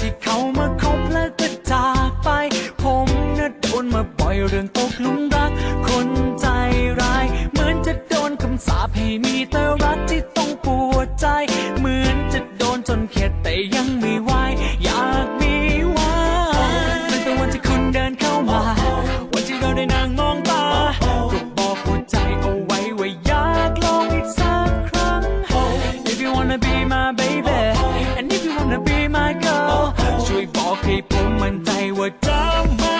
ที่เขามาคบแล้วก็จากไป ผมน่าโดนมาปล่อยเรื่องตกลุมรัก คนใจร้าย เหมือนจะโดนคำสาปให้มีแต่รักที่ต้องปวดใจ เหมือนจะโดนจนเข็ดแต่ยังไม่ไหวอยากมีวันเป็นวันที่คุณเดินเข้ามา วันที่เราได้นั่งมองตาก็บอกหัวใจเอาไว้ว่าอยากลองอีกสักครั้ง If you wanna be my baby ว่าจำไม่